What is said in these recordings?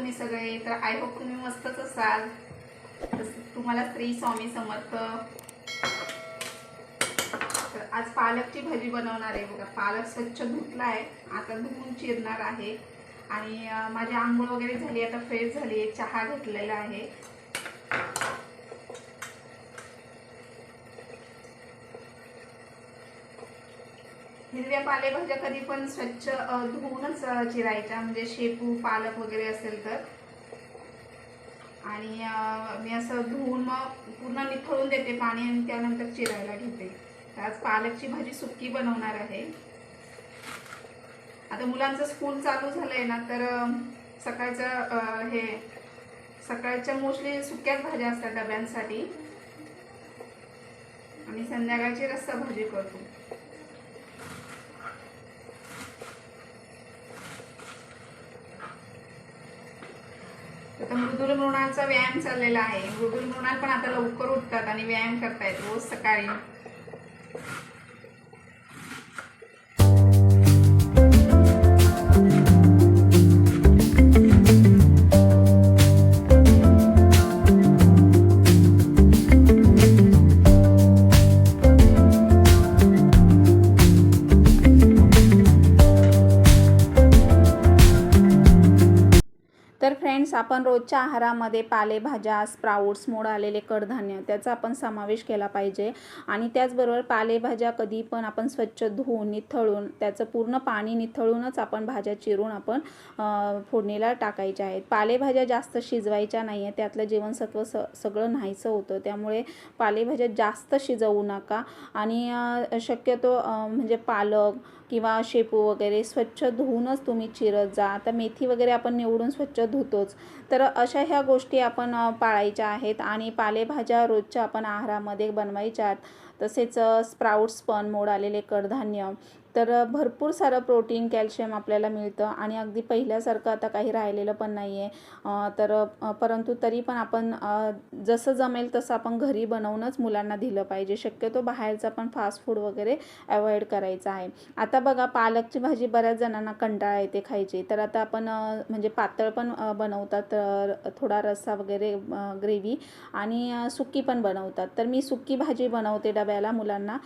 तुम्ही सगळे तर आय होप तुम्ही मस्तच असाल. तसं तुम्हाला स्त्री स्वामी समर्थ. तर आज पालकची भाजी बनवणार आहे बघा. पालक स्वच्छ धुतला आहे आता धुवून चिरणार आहे. आणि माझी आंघोळ वगैरे झाली आता फ्रेश झाली आहे चहा घेतलेला आहे. हिरव्या पालेभाज्या कधी पण स्वच्छ धुवूनच चिरायच्या. म्हणजे शेपू पालक वगैरे असेल तर. आणि मी असं धुवून मग पूर्ण निथळून देते पाणी आणि त्यानंतर चिरायला घेते आज पालकची भाजी सुक्की बनवणार आहे. आता मुलांचं स्कूल चालू झालंय ना तर सकाळचं हे सकाळच्या मोस्टली सुक्याच भाज्या असतात डब्यांसाठी. आणि संध्याकाळची रस्सा भाजी करतो. आता मृदुल मृणाचा व्यायाम चाललेला आहे. मृदुल मृणाल पण आता लवकर उठतात आणि व्यायाम करतायत रोज सकाळी. आपण रोजच्या आहारामध्ये पालेभाज्या स्प्राऊट्स मोड आलेले कडधान्य त्याचा आपण समावेश केला पाहिजे. आणि त्याचबरोबर पालेभाज्या कधी पण आपण स्वच्छ धुवून निथळून त्याचं पूर्ण पाणी निथळूनच आपण भाज्या चिरून आपण फोडणीला टाकायच्या आहेत. पालेभाज्या जास्त शिजवायच्या नाही आहे त्यातलं जीवनसत्व स सगळं नाहीसं होतं. त्यामुळे पालेभाज्या जास्त शिजवू नका. आणि शक्यतो म्हणजे पालक किंवा शेपू वगैरे स्वच्छ धुवूनच तुम्ही चिरत जा. आता मेथी वगैरे आपण निवडून स्वच्छ धुतोच. तर अशा ह्या गोष्टी आपण पाळायच्या आहेत आणि पालेभाज्या रोजच्या आपण आहारामध्ये बनवायच्या तसेच स्प्राऊट्स पण मोड आलेले कडधान्य. तर भरपूर सारं प्रोटीन कॅल्शियम आपल्याला मिळतं आणि अगदी पहिल्यासारखं आता काही राहिलेलं पण नाही आहे तर परंतु तरी पण आपण जसं जमेल तसं आपण घरी बनवूनच मुलांना दिलं पाहिजे. शक्यतो बाहेरचा पण फास्ट फूड वगैरे अवॉइड करायचं आहे. आता बघा पालकची भाजी बऱ्याच जणांना कंटाळा येते खायची. तर आता आपण म्हणजे पातळ पण बनवतात तर थोडा रस्सा वगैरे ग्रेव्ही आणि सुक्की सुकी पण बनवतात. तर मी सुकी भाजी बनवते डब्याला मुलांना.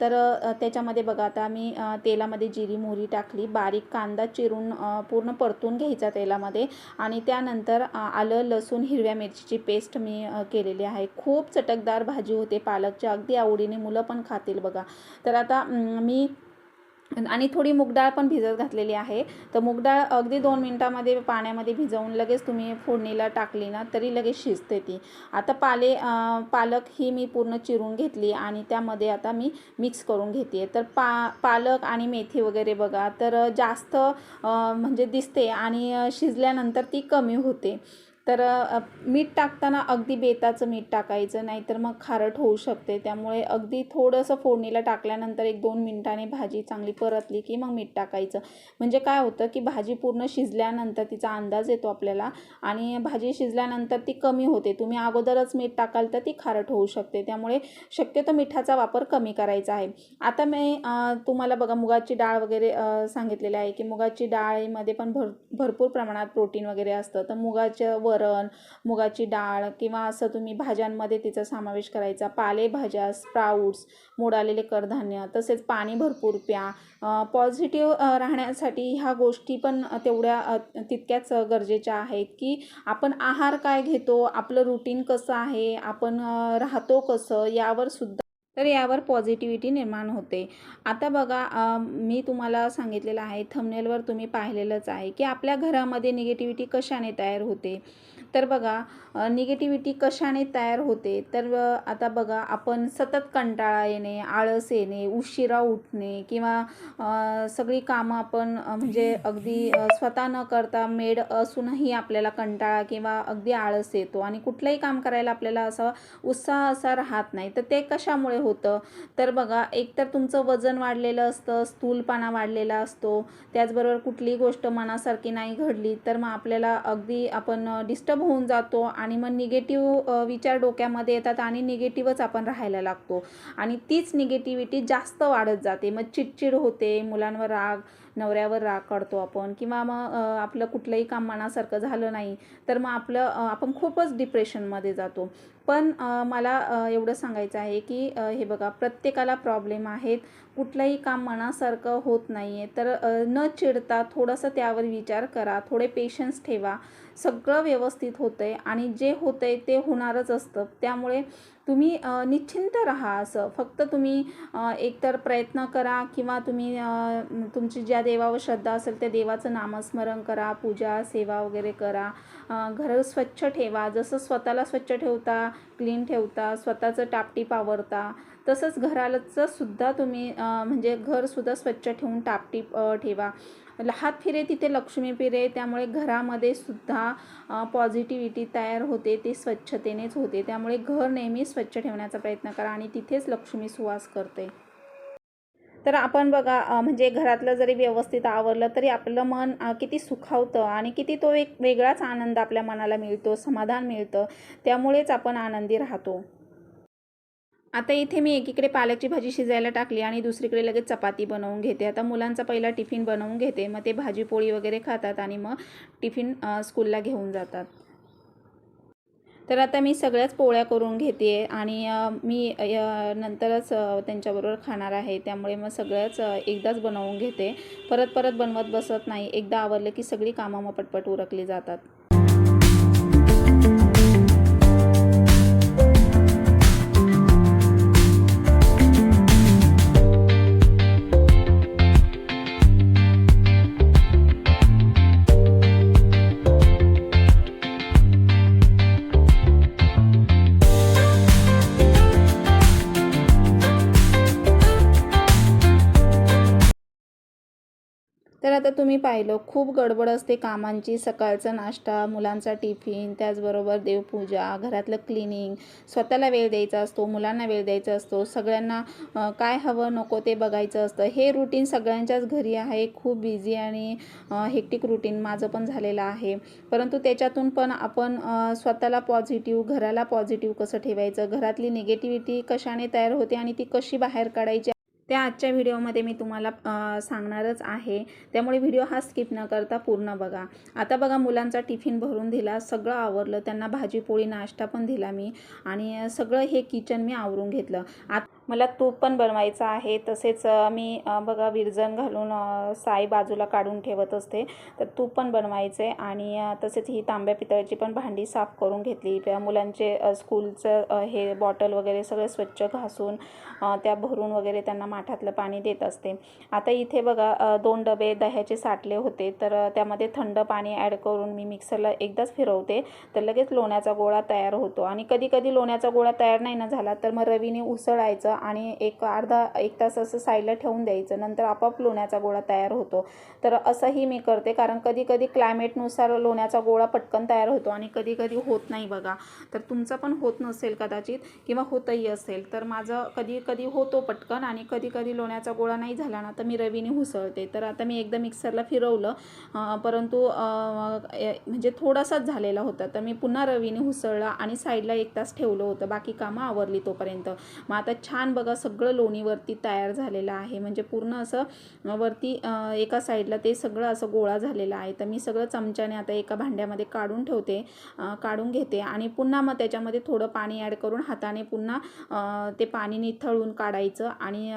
तर त्याच्यामध्ये बघा आता मी तेलामध्ये जिरी मोहरी टाकली बारीक कांदा चिरून पूर्ण परतून घ्यायचा तेलामध्ये आणि त्यानंतर आलं लसूण हिरव्या मिरचीची पेस्ट मी केलेली आहे. खूप चटकदार भाजी होते पालकच्या अगदी आवडीने मुलं पण खातील बघा. तर आता मी आणि थोडी मुगडाळ पण भिजत घातलेली आहे. तर मुगडाळ अगदी दोन मिनटामध्ये पाण्यामध्ये भिजवून लगेच तुम्ही फोडणीला टाकली ना तरी लगेच शिजते ती. आता पाले पालक ही मी पूर्ण चिरून घेतली आणि त्यामध्ये आता मी मिक्स करून घेते तर पा पालक आणि मेथी वगैरे बघा तर जास्त म्हणजे दिसते आणि शिजल्यानंतर ती कमी होते. तर मीठ टाकताना अगदी बेताचं मीठ टाकायचं नाहीतर मग खारट होऊ शकते. त्यामुळे अगदी थोडंसं फोडणीला टाकल्यानंतर एक दोन मिनटाने भाजी चांगली परतली की मग मीठ टाकायचं. म्हणजे काय होतं की भाजी पूर्ण शिजल्यानंतर तिचा अंदाज येतो आपल्याला आणि भाजी शिजल्यानंतर ती कमी होते. तुम्ही अगोदरच मीठ टाकाल तर ती खारट होऊ शकते. त्यामुळे शक्यतो मिठाचा वापर कमी करायचा आहे. आता मी तुम्हाला बघा मुगाची डाळ वगैरे सांगितलेली आहे की मुगाची डाळीमध्ये पण भर भरपूर प्रमाणात प्रोटीन वगैरे असतं. तर मुगाचं वरण मुगाची डाळ किंवा असं तुम्ही भाज्यांमध्ये तिचा समावेश करायचा. पालेभाज्या स्प्राऊट्स मोडालेले कडधान्य तसेच पाणी भरपूर प्या. पॉझिटिव्ह राहण्यासाठी ह्या गोष्टी पण तेवढ्या तितक्याच गरजेच्या आहेत की आपण आहार काय घेतो आपलं रुटीन कसं आहे आपण राहतो कसं यावर सुद्धा तर यावर पॉझिटिव्हिटी निर्माण होते. आता बघा मी तुम्हाला सांगितलेलं आहे थंबनेलवर तुम्ही पाहिलेलंच आहे की आपल्या घरामध्ये निगेटिव्हिटी कशाने तयार होते? तर बघा निगेटिव्हिटी कशाने तयार होते? तर आता बघा आपण सतत कंटाळा येणे आळस येणे उशिरा उठणे किंवा सगळी कामं आपण म्हणजे अगदी स्वतः न करता मेड असूनही आपल्याला कंटाळा किंवा अगदी आळस येतो आणि कुठलंही काम करायला आपल्याला असा उत्साह असा राहत नाही. तर ते कशामुळे होतं? तर बघा एकतर तुमचं वजन वाढलेलं असतं स्थूलपणा वाढलेला असतो त्याचबरोबर कुठलीही गोष्ट मनासारखी नाही घडली तर मग आपल्याला अगदी आपण डिस्टर्ब होऊन जातो आणि मग निगेटिव्ह विचार डोक्यामध्ये येतात आणि निगेटिव्हच आपण राहायला लागतो. आणि तीच निगेटिव्हिटी जास्त वाढत जाते. मग चिडचिड होते मुलांवर राग नवऱ्यावर राग काढतो आपण किंवा मग आपलं कुठलंही काम मनासारखं झालं नाही तर मग आपलं आपण खूपच डिप्रेशनमध्ये जातो. पण मला एवढं सांगायचं आहे की हे बघा प्रत्येकाला प्रॉब्लेम आहेत. कुठलंही काम मनासारखं होत नाही आहे तर न चिडता थोडंसं त्यावर विचार करा. थोडे पेशन्स ठेवा. सगळं व्यवस्थित होतं आहे आणि जे होतं आहे ते होणारच असतं. त्यामुळे तुम्ही निश्चिंत राहा असं. फक्त तुम्ही एकतर प्रयत्न करा किंवा तुम्ही तुमची ज्या देवावर श्रद्धा असेल त्या देवाचं नामस्मरण करा पूजा सेवा वगैरे करा. घर स्वच्छ ठेवा. जसं स्वतःला स्वच्छ ठेवता क्लीन ठेवता स्वतःचं टापटीप आवरता तसंच घराचं सुद्धा तुम्ही म्हणजे घरसुद्धा स्वच्छ ठेवून टापटीप ठेवा. हात फिरे तिथे लक्ष्मी फिरे त्यामुळे घरामध्ये सुद्धा पॉझिटिव्हिटी तयार होते ते स्वच्छतेनेच होते. त्यामुळे घर नेहमी स्वच्छ ठेवण्याचा प्रयत्न करा आणि तिथेच लक्ष्मी सुवास करते. तर आपण बघा म्हणजे घरातलं जरी व्यवस्थित आवरलं तरी आपलं मन किती सुखावतं आणि किती तो एक वेगळाच आनंद आपल्या मनाला मिळतो समाधान मिळतं. त्यामुळेच आपण आनंदी राहतो. आता इथे मी एकीकडे पालकची भाजी शिजायला टाकली आणि दुसरीकडे लगेच चपाती बनवून घेते. आता मुलांचा पहिला टिफिन बनवून घेते. मग ते भाजी पोळी वगैरे खातात आणि मग टिफिन स्कूलला घेऊन जातात. तर आता मी सगळ्याच पोळ्या करून घेते आणि मी नंतरच त्यांच्याबरोबर खाणार आहे. त्यामुळे मग सगळ्याच एकदाच बनवून घेते. परत परत बनवत बसत नाही. एकदा आवरलं की सगळी कामं मग पटपट उरकली जातात. आता तुम्ही पाहिलं खूप गडबड असते कामांची. सकाळचा नाश्ता मुलांचा टिफिन त्याचबरोबर देवपूजा घरातलं क्लिनिंग स्वतःला वेळ द्यायचा असतो मुलांना वेळ द्यायचा असतो. सगळ्यांना काय हवं नको ते बघायचं असतं. हे रुटीन सगळ्यांच्याच घरी आहे. खूप बिझी आणि हेक्टिक रुटीन माझं पण झालेलं आहे. परंतु त्याच्यातून पण आपण स्वतःला पॉझिटिव्ह घराला पॉझिटिव्ह कसं ठेवायचं? घरातली निगेटिव्हिटी कशाने तयार होते आणि ती कशी बाहेर काढायची? त्या आजच्या व्हिडिओमध्ये मी तुम्हाला सांगणारच आहे. त्यामुळे व्हिडिओ हा स्किप न करता पूर्ण बघा. आता बघा मुलांचा टिफिन भरून दिला सगळं आवरलं त्यांना भाजी पोळी नाश्ता पण दिला मी आणि सगळं हे किचन मी आवरून घेतलं. आत मला तूप पण बनवायचं आहे. तसेच मी बघा विरजण घालून साई बाजूला काढून ठेवत असते. तर तूप पण बनवायचं आहे आणि तसेच ही तांब्या पितळाची पण भांडी साफ करून घेतली. मुलांचे स्कूलचं हे बॉटल वगैरे सगळे स्वच्छ घासून त्या भरून वगैरे त्यांना माठातलं पाणी देत असते. आता इथे बघा दोन डबे दह्याचे साठले होते. तर त्यामध्ये थंड पाणी ॲड करून मी मिक्सरला एकदाच फिरवते. तर लगेच लोण्याचा गोळा तयार होतो. आणि कधी कधी लोण्याचा गोळा तयार नाही ना झाला तर मग रवीने उसळायचं आणि एक अर्धा एक तास असं साईडला ठेवून द्यायचं. नंतर आपोआप लोण्याचा गोळा तयार होतो. तर असंही मी करते कारण कधी कधी क्लायमेटनुसार लोण्याचा गोळा पटकन तयार होतो आणि कधी कधी होत नाही बघा. तर तुमचं पण होत नसेल कदाचित किंवा होतही असेल तर माझं कधी कधी होतो पटकन आणि कधी कधी लोण्याचा गोळा नाही झाला ना तर मी रवीने उसळते. तर आता मी एकदा मिक्सरला फिरवलं परंतु म्हणजे थोडासाच झालेला होता. तर मी पुन्हा रवीने उसळला आणि साईडला एक तास ठेवलं होतं. बाकी कामं आवरली तोपर्यंत. मग आता छान बघा सगळं लोणीवरती तयार झालेलं आहे. म्हणजे पूर्ण असं वरती एका साईडला ते सगळं असं गोळा झालेला आहे. तर मी सगळं चमच्याने आता एका भांड्यामध्ये काढून ठेवते काढून घेते आणि पुन्हा मग त्याच्यामध्ये थोडं पाणी ॲड करून हाताने पुन्हा ते पाणी निथळून काढायचं आणि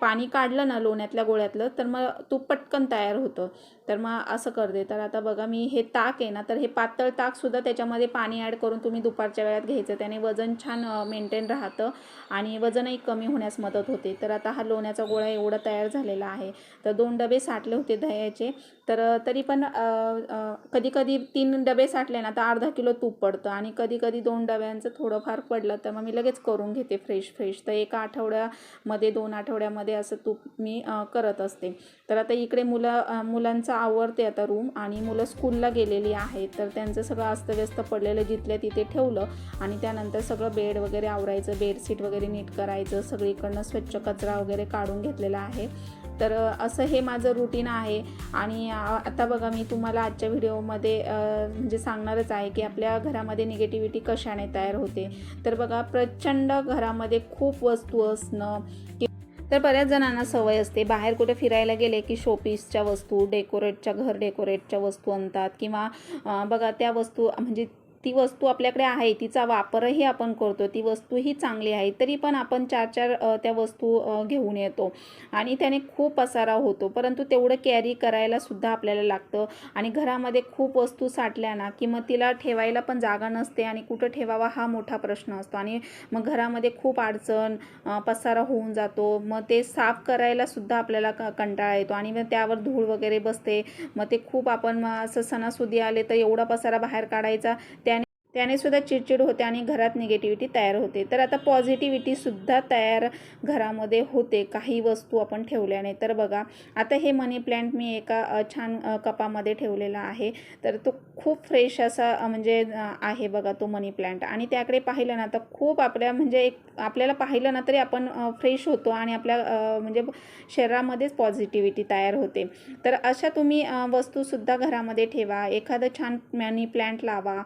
पाणी काढलं ना लोण्यातल्या गोळ्यातलं तर मग तूप पटकन तयार होतं. तर मग असं करते. तर आता बघा मी हे ताक आहे ना तर हे पातळ ताकसुद्धा त्याच्यामध्ये पाणी ॲड करून तुम्ही दुपारच्या वेळात घ्यायचं. त्याने वजन छान मेंटेन राहतं आणि वजनही कमी होण्यास मदत होते. तर आता हा लोण्याचा गोळा एवढा तयार झालेला आहे. तर दोन डबे साठले होते दह्याचे. तर तरी पण कधी कधी तीन डबे साठले ना तर अर्धा किलो तूप पडतं आणि कधी कधी दोन डब्यांचं थोडंफार पडलं तर मग मी लगेच करून घेते फ्रेश फ्रेश तर एका आठवड्यामध्ये दोन आठवड्यामध्ये असं तूप मी करत असते. तर आता इकडे मुलं मुलांचा आवरते आता रूम आणि मुलं स्कूलला गेलेली आहेत. तर त्यांचं सगळं अस्तव्यस्त पडलेलं जिथल्या तिथे ठेवलं आणि त्यानंतर सगळं बेड वगैरे आवरायचं बेडशीट वगैरे नीट करायचं सगळीकडनं स्वच्छ कचरा वगैरे काढून घेतलेला आहे. तर असं हे माझं रुटीन आहे आणि आता बघा मी तुम्हाला आजच्या व्हिडिओमध्ये म्हणजे सांगणारच आहे की आपल्या घरामध्ये निगेटिव्हिटी कशाने तयार होते. तर बघा प्रचंड घरामध्ये खूप वस्तू असणं तर बऱ्याच जणांना सवय असते. बाहेर कुठे फिरायला गेले की शोपीसच्या वस्तू डेकोरेटच्या घर डेकोरेटच्या वस्तू आणतात किंवा बघा त्या वस्तू म्हणजे ती वस्तू आपल्याकडे आहे तिचा वापरही आपण करतो ती वस्तूही चांगली आहे तरी पण आपण चार चार त्या वस्तू घेऊन येतो. आणि त्याने खूप पसारा होतो परंतु तेवढं कॅरी करायला सुद्धा आपल्याला लागतं. आणि घरामध्ये खूप वस्तू साठल्या ना की मग तिला ठेवायला पण जागा नसते आणि कुठं ठेवावा हा मोठा प्रश्न असतो. आणि मग घरामध्ये खूप अडचण पसारा होऊन जातो. मग ते साफ करायला सुद्धा आपल्याला क कंटाळा येतो. आणि मग त्यावर धूळ वगैरे बसते. मग ते खूप आपण असं सणासुदी आले तर एवढा पसारा बाहेर काढायचा त्या त्याने सुद्धा चिडचिड होते आणि घरात निगेटिव्हिटी तयार होते. तर आता पॉझिटिव्हिटीसुद्धा तयार घरामध्ये होते. काही वस्तू आपण ठेवल्याने. तर बघा आता हे मनी प्लॅन्ट मी एका छान कपामध्ये ठेवलेला आहे. तर तो खूप फ्रेश असा म्हणजे आहे बघा तो मनी प्लॅन्ट आणि त्याकडे पाहिलं ना तर खूप आपल्या म्हणजे एक आपल्याला पाहिलं ना तरी आपण फ्रेश होतो आणि आपल्या म्हणजे शरीरामध्येच पॉझिटिव्हिटी तयार होते. तर अशा तुम्ही वस्तूसुद्धा घरामध्ये ठेवा. एखादं छान मनी प्लॅन्ट लावा.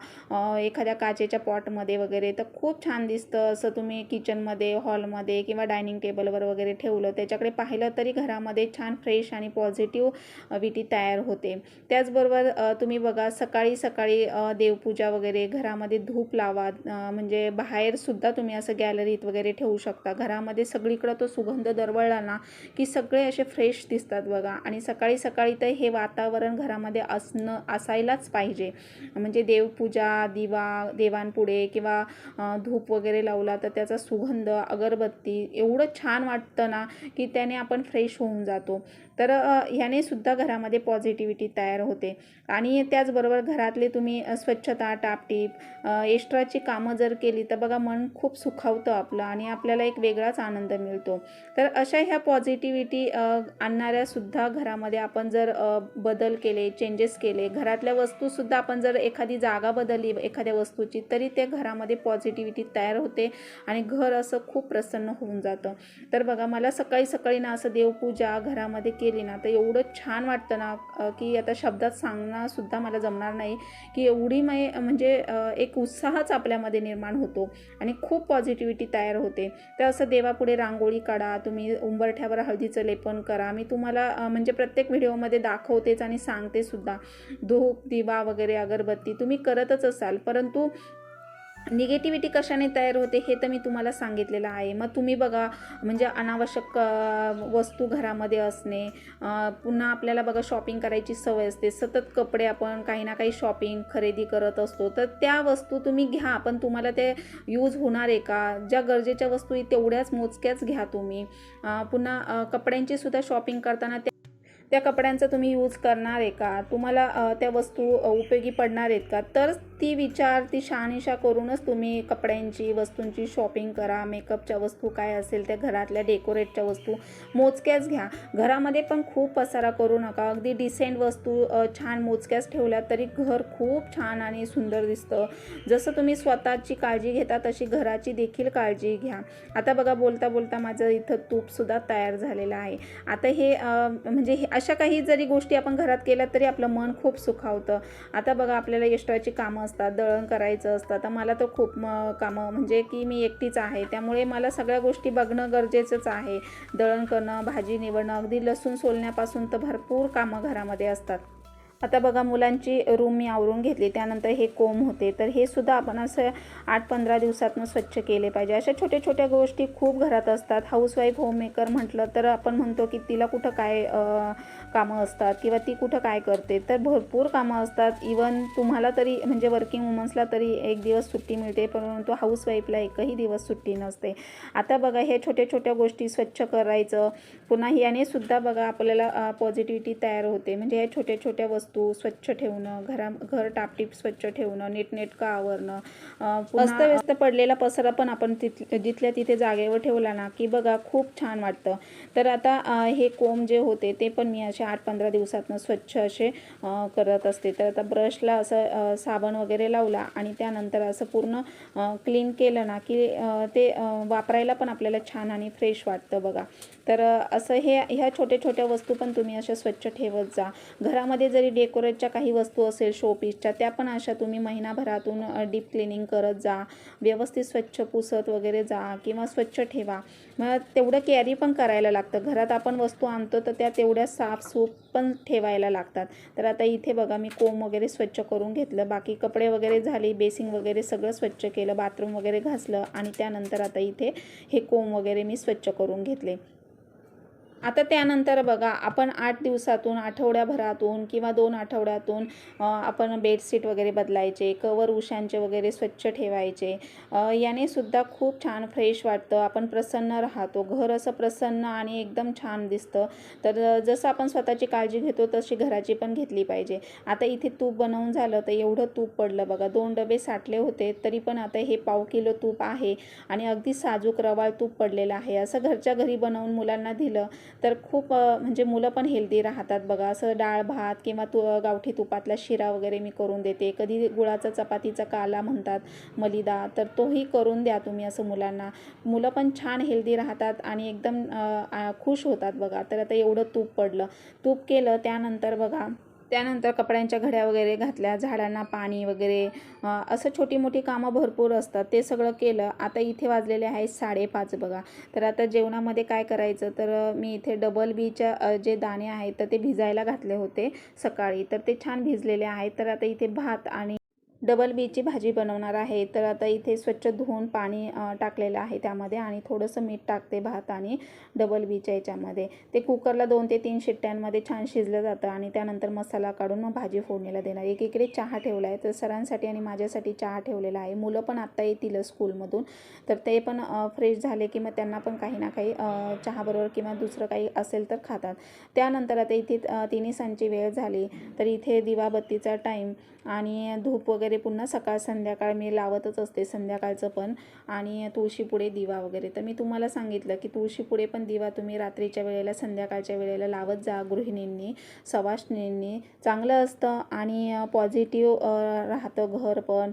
एक एखाद्या काचेच्या पॉटमध्ये वगैरे तर खूप छान दिसतं. असं तुम्ही किचनमध्ये हॉलमध्ये किंवा डायनिंग टेबलवर वगैरे ठेवलं त्याच्याकडे पाहिलं तरी घरामध्ये छान फ्रेश आणि पॉझिटिव्ह विटी तयार होते. त्याचबरोबर तुम्ही बघा सकाळी सकाळी देवपूजा वगैरे घरामध्ये धूप लावा म्हणजे बाहेरसुद्धा तुम्ही असं गॅलरीत वगैरे ठेवू शकता. घरामध्ये सगळीकडं तो सुगंध दरवळला ना की सगळे असे फ्रेश दिसतात बघा. आणि सकाळी सकाळी तर हे वातावरण घरामध्ये असणं असायलाच पाहिजे. म्हणजे देवपूजा दिवा देवांपुढे किंवा धूप वगैरे लावला तर त्याचा सुगंध अगरबत्ती एवढं छान वाटतं ना की त्याने आपण फ्रेश होऊन जातो. तर ह्याने सुद्धा घरामध्ये पॉझिटिव्हिटी तयार होते. आणि त्याचबरोबर घरातले तुम्ही स्वच्छता टापटीप एक्स्ट्राची कामं जर केली तर बघा मन खूप सुखावतं आपलं आणि आपल्याला एक वेगळाच आनंद मिळतो. तर अशा ह्या पॉझिटिव्हिटी आणणाऱ्यासुद्धा घरामध्ये आपण जर बदल केले चेंजेस केले घरातल्या वस्तूसुद्धा आपण जर एखादी जागा बदलली एखाद्या वस्तूची तरी त्या घरामध्ये पॉझिटिव्हिटी तयार होते आणि घर असं खूप प्रसन्न होऊन जातं. तर बघा मला सकाळी सकाळी ना असं देवपूजा घरामध्ये केली ना तर एवढं छान वाटतं ना की आता शब्दात सांगणंसुद्धा मला जमणार नाही की एवढी मै म्हणजे एक उत्साहच आपल्यामध्ये निर्माण होतो आणि खूप पॉझिटिव्हिटी तयार होते. तर असं देवापुढे रांगोळी काढा तुम्ही उंबरठ्यावर हळदीचं लेपन करा. मी तुम्हाला म्हणजे प्रत्येक व्हिडिओमध्ये दाखवतेच आणि सांगते सुद्धा. धूप दिवा वगैरे अगरबत्ती तुम्ही करतच असाल परंतु निगेटिव्हिटी कशाने तयार होते हे तर मी तुम्हाला सांगितलेलं आहे. मग तुम्ही बघा म्हणजे अनावश्यक वस्तू घरामध्ये असणे पुन्हा आपल्याला बघा शॉपिंग करायची सवय असते. सतत कपडे आपण काही ना काही शॉपिंग खरेदी करत असतो. तर त्या वस्तू तुम्ही घ्या पण तुम्हाला ते यूज होणार आहे का? ज्या गरजेच्या वस्तू आहेत तेवढ्याच मोजक्याच घ्या तुम्ही. पुन्हा कपड्यांची सुद्धा शॉपिंग करताना त्या त्या कपड्यांचा तुम्ही यूज करणार आहे का? तुम्हाला त्या वस्तू उपयोगी पडणार आहेत का? तर ती विचार ती शहानिशा करूनच तुम्ही कपड्यांची वस्तूंची शॉपिंग करा. मेकअपच्या वस्तू काय असेल त्या घरातल्या डेकोरेटच्या वस्तू मोजक्याच घ्या. घरामध्ये पण खूप पसारा करू नका. अगदी डिसेंट वस्तू छान मोजक्याच ठेवल्या तरी घर खूप छान आणि सुंदर दिसतं. जसं तुम्ही स्वतःची काळजी घेता तशी घराची देखील काळजी घ्या. आता बघा बोलता बोलता माझं इथं तूपसुद्धा तयार झालेलं आहे. आता हे म्हणजे हे अशा काही जरी गोष्टी आपण घरात केल्या तरी आपलं मन खूप सुखावतं. आता बघा आपल्याला एक्स्ट्राची कामं असतात दळण करायचं असतं. तर मला तर खूप म कामं म्हणजे की मी एकटीच आहे. त्यामुळे मला सगळ्या गोष्टी बघणं गरजेचंच आहे. दळण करणं भाजी निवडणं अगदी लसूण सोलण्यापासून तर भरपूर कामं घरामध्ये असतात. आता बघा मुलांची रूम मी आवरून घेतली. त्यानंतर हे कोंब होते. तर हे सुद्धा आपण असं आठ पंधरा दिवसातनं स्वच्छ केले पाहिजे. अशा छोट्या छोट्या गोष्टी खूप घरात असतात. हाऊसवाईफ होममेकर म्हटलं तर आपण म्हणतो की तिला कुठं काय कामं असतात किंवा ती कुठं काय करते. तर भरपूर कामं असतात. इवन तुम्हाला तरी म्हणजे वर्किंग वुमन्सला तरी एक दिवस सुट्टी मिळते परंतु हाऊसवाईफला एकही दिवस सुट्टी नसते. आता बघा हे छोट्या छोट्या गोष्टी स्वच्छ करायचं. पुन्हा याने सुद्धा बघा आपल्याला पॉझिटिव्हिटी तयार होते. म्हणजे या छोट्या छोट्या वस्तू स्वच्छ ठेवणं घरा घर टापटीप स्वच्छ ठेवणं नीटनेटकं आवरणं अस्तव्यस्त पडलेला पसरा पण आपण तिथ जिथल्या तिथे जागेवर ठेवला ना की बघा खूप छान वाटतं. तर आता हे कोंब जे होते ते पण मी असे आठ पंधरा दिवसातनं स्वच्छ असे करत असते. तर आता ब्रशला असं साबण वगैरे लावला आणि त्यानंतर असं पूर्ण क्लीन केलं ना की ते वापरायला पण आपल्याला छान आणि फ्रेश वाटतं बघा. तर असं हे ह्या छोट्या छोट्या वस्तू पण तुम्ही अशा स्वच्छ ठेवत जा. घरामध्ये जरी डेकोरेटच्या काही वस्तू असेल शोपीसच्या त्या पण अशा तुम्ही महिनाभरातून डीप क्लिनिंग करत जा. व्यवस्थित स्वच्छ पुसत वगैरे जा किंवा स्वच्छ ठेवा. मग तेवढं कॅरी पण करायला लागतं. घरात आपण वस्तू आणतो तर त्या तेवढ्या साफसूफ पण ठेवायला लागतात. तर आता इथे बघा मी कोम वगैरे स्वच्छ करून घेतलं. बाकी कपडे वगैरे झाले बेसिंग वगैरे सगळं स्वच्छ केलं बाथरूम वगैरे घासलं आणि त्यानंतर आता इथे हे कोम वगैरे मी स्वच्छ करून घेतले. आता त्यानंतर बघा आपण आठ दिवसातून आठवड्याभरातून किंवा दोन आठवड्यातून आपण बेडशीट वगैरे बदलायचे कवर उशांचे वगैरे स्वच्छ ठेवायचे. याने सुद्धा खूप छान फ्रेश वाटतं. आपण प्रसन्न राहतो. घर असं प्रसन्न आणि एकदम छान दिसतं. तर जसं आपण स्वतःची काळजी घेतो तशी घराची पण घेतली पाहिजे. आता इथे तूप बनवून झालं तर एवढं तूप पडलं बघा. दोन डबे साठले होते तरी पण आता हे पाव किलो तूप आहे आणि अगदी साजूक रवाळ तूप पडलेलं आहे. असं घरच्या घरी बनवून मुलांना दिलं तर खूप म्हणजे मुलं पण हेल्दी राहतात बघा. असं डाळ भात किंवा तु गावठी तुपातला शिरा वगैरे मी करून देते. कधी गुळाचा चपातीचा काला म्हणतात मलिदा तर तोही करून द्या तुम्ही असं मुलांना. मुलं पण छान हेल्दी राहतात आणि एकदम खुश होतात बघा. तर आता एवढं तूप पडलं. तूप केलं त्यानंतर बघा त्यानंतर कपड्यांच्या घड्या वगैरे घातल्या झाडांना पाणी वगैरे असं छोटी मोठी कामं भरपूर असतात. ते सगळं केलं आता इथे वाजलेले आहे साडेपाच बघा. तर आता जेवणामध्ये काय करायचं? तर मी इथे डबल बीच्या जे दाणे आहेत तर ते भिजायला घातले होते सकाळी. तर ते छान भिजलेले आहेत. तर आता इथे भात आणि डबल बीची भाजी बनवणार आहे. तर आता इथे स्वच्छ धुवून पाणी टाकलेलं आहे त्यामध्ये आणि थोडंसं मीठ टाकते भात आणि डबल बीच्या याच्यामध्ये. ते कुकरला दोन ते तीन शिट्ट्यांमध्ये छान शिजलं जातं आणि त्यानंतर मसाला काढून मग भाजी फोडणीला देणार. एकीकडे चहा ठेवला आहे. तर सरांसाठी आणि माझ्यासाठी चहा ठेवलेला आहे. मुलं पण आत्ता येतील स्कूलमधून. तर ते पण फ्रेश झाले की मग त्यांना पण काही ना काही चहाबरोबर किंवा दुसरं काही असेल तर खातात. त्यानंतर आता इथे तिन्ही सांची वेळ झाली. तर इथे दिवाबत्तीचा टाईम आणि धूप वगैरे वगैरे पुन्हा सकाळ संध्याकाळ मी लावतच असते संध्याकाळचं पण. आणि तुळशीपुढे दिवा वगैरे. तर मी तुम्हाला सांगितलं की तुळशीपुढे पण दिवा तुम्ही रात्रीच्या वेळेला संध्याकाळच्या वेळेला लावत जा गृहिणींनी सवाष्णींनी. चांगलं असतं आणि पॉझिटिव्ह राहतं घर पण.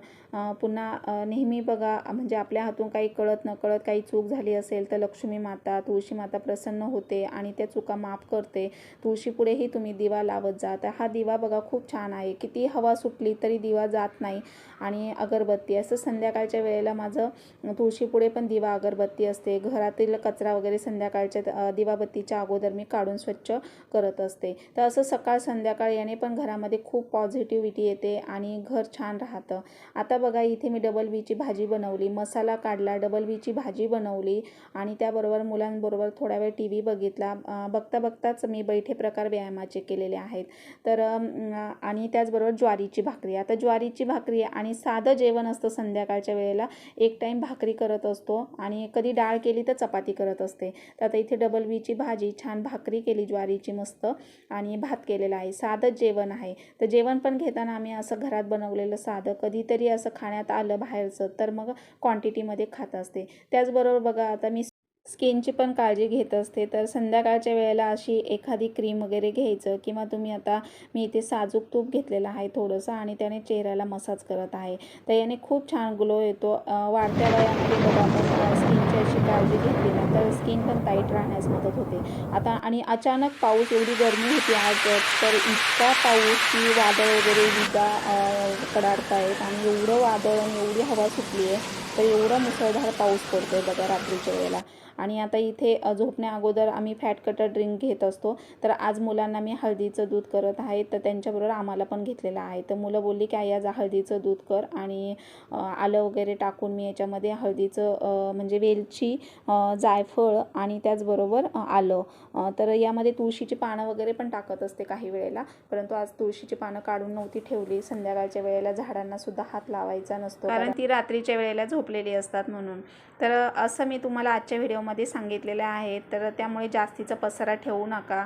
पुन्हा नेहमी बघा म्हणजे आपल्या हातून काही कळत नकळत काही चूक झाली असेल तर लक्ष्मी माता तुळशी माता प्रसन्न होते आणि त्या चुका माफ करते. तुळशीपुढेही तुम्ही दिवा लावत जा. तर हा दिवा बघा खूप छान आहे. किती हवा सुटली तरी दिवा जात नाही. आणि अगरबत्ती असं संध्याकाळच्या वेळेला माझं तुळशीपुढे पण दिवा अगरबत्ती असते. घरातील कचरा वगैरे संध्याकाळच्या दिवाबत्तीच्या अगोदर मी काढून स्वच्छ करत असते. तर असं सकाळ संध्याकाळ याने पण घरामध्ये खूप पॉझिटिव्हिटी येते आणि घर छान राहतं. आता बघा इथे मी डबल बीची भाजी बनवली मसाला काढला डबल बीची भाजी बनवली आणि त्याबरोबर मुलांबरोबर थोडा वेळ टी व्ही बघितला. बघता बघताच मी बैठे प्रकार व्यायामाचे केलेले आहेत. तर आणि त्याचबरोबर ज्वारीची भाकरी. आता ज्वारीची भाकरी आणि साधं जेवण असतं संध्याकाळच्या वेळेला एक टाईम भाकरी करत असतो आणि कधी डाळ केली तर चपाती करत असते. तर आता इथे डबल बीची भाजी छान भाकरी केली ज्वारीची मस्त आणि भात केलेला आहे. साधं जेवण आहे. तर जेवण पण घेताना आम्ही असं घरात बनवलेलं साधं कधीतरी असं खाण्यात आलं बाहेरचं तर मग क्वांटिटीमध्ये खात असते. त्याचबरोबर बघा आता मी स्किनची पण काळजी घेत असते तर संध्याकाळच्या वेळेला अशी एखादी क्रीम वगैरे घ्यायचं किंवा तुम्ही आता मी इथे साजूक तूप घेतलेलं आहे थोडंसं आणि त्याने चेहऱ्याला मसाज करत आहे. तर याने खूप छान ग्लो येतो. वाढत्या वयामध्ये बघा त्याची अशी काळजी घेतली ना तर स्किन पण टाईट राहण्यास मदत होते. आता आणि अचानक पाऊस एवढी गरमी होती आज तर इतका पाऊस की वादळ वगैरे विजा अं, कडाडतायत आणि एवढं वादळ आणि एवढी हवा सुटली आहे तर एवढा मुसळधार पाऊस पडतो आहे बघा रात्रीच्या वेळेला. आणि आता इथे झोपण्या अगोदर आम्ही फॅट कटर ड्रिंक घेत असतो. तर आज मुलांना मी हळदीचं दूध करत आहे. तर त्यांच्याबरोबर आम्हाला पण घेतलेलं आहे. तर मुलं बोलली की आई आज हळदीचं दूध कर. आणि आलं वगैरे टाकून मी याच्यामध्ये हळदीचं म्हणजे वेलची जायफळ आणि त्याचबरोबर आलं. तर यामध्ये तुळशीची पानं वगैरे पण टाकत असते काही वेळेला. परंतु आज तुळशीची पानं काढून नव्हती ठेवली. संध्याकाळच्या वेळेला झाडांना सुद्धा हात लावायचा नसतो. कारण ती रात्रीच्या वेळेला झोपलेली असतात म्हणून. तर असं मी तुम्हाला आजच्या व्हिडिओमध्ये सांगितलेल्या आहेत तर त्यामुळे जास्तीचा पसारा ठेवू नका.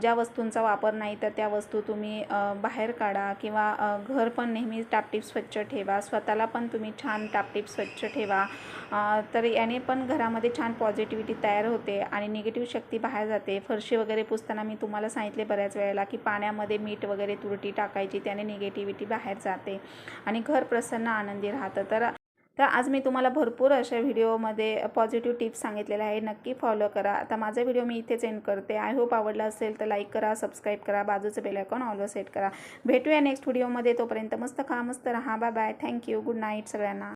ज्या वस्तूंचा वापर नाही तर त्या वस्तू तुम्ही बाहेर काढा किंवा घर पण नेहमी टापटीप स्वच्छ ठेवा स्वतःला पण तुम्ही छान टापटीप स्वच्छ ठेवा. तर याने पण घरामध्ये छान पॉझिटिव्हिटी तयार होते आणि निगेटिव्ह शक्ती बाहेर जाते. फरशी वगैरे पुसताना मी तुम्हाला सांगितले बऱ्याच वेळेला की पाण्यामध्ये मीठ वगैरे तुरटी टाकायची त्याने निगेटिव्हिटी बाहेर जाते आणि घर प्रसन्न आनंदी राहतं. तर तर आज मी तुम्हाला भरपूर अशा व्हिडिओमध्ये पॉझिटिव्ह टिप्स सांगितलेल्या आहे नक्की फॉलो करा. आता माझा व्हिडिओ मी इथेच एंड करते. आय होप आवडला असेल तर लाईक करा सबस्क्राईब करा बाजूचं बेल आयकॉन ऑलवर सेट करा. भेटूया नेक्स्ट व्हिडिओमध्ये तोपर्यंत मस्त खा मस्त राहा. Bye bye thank you good night सगळ्यांना.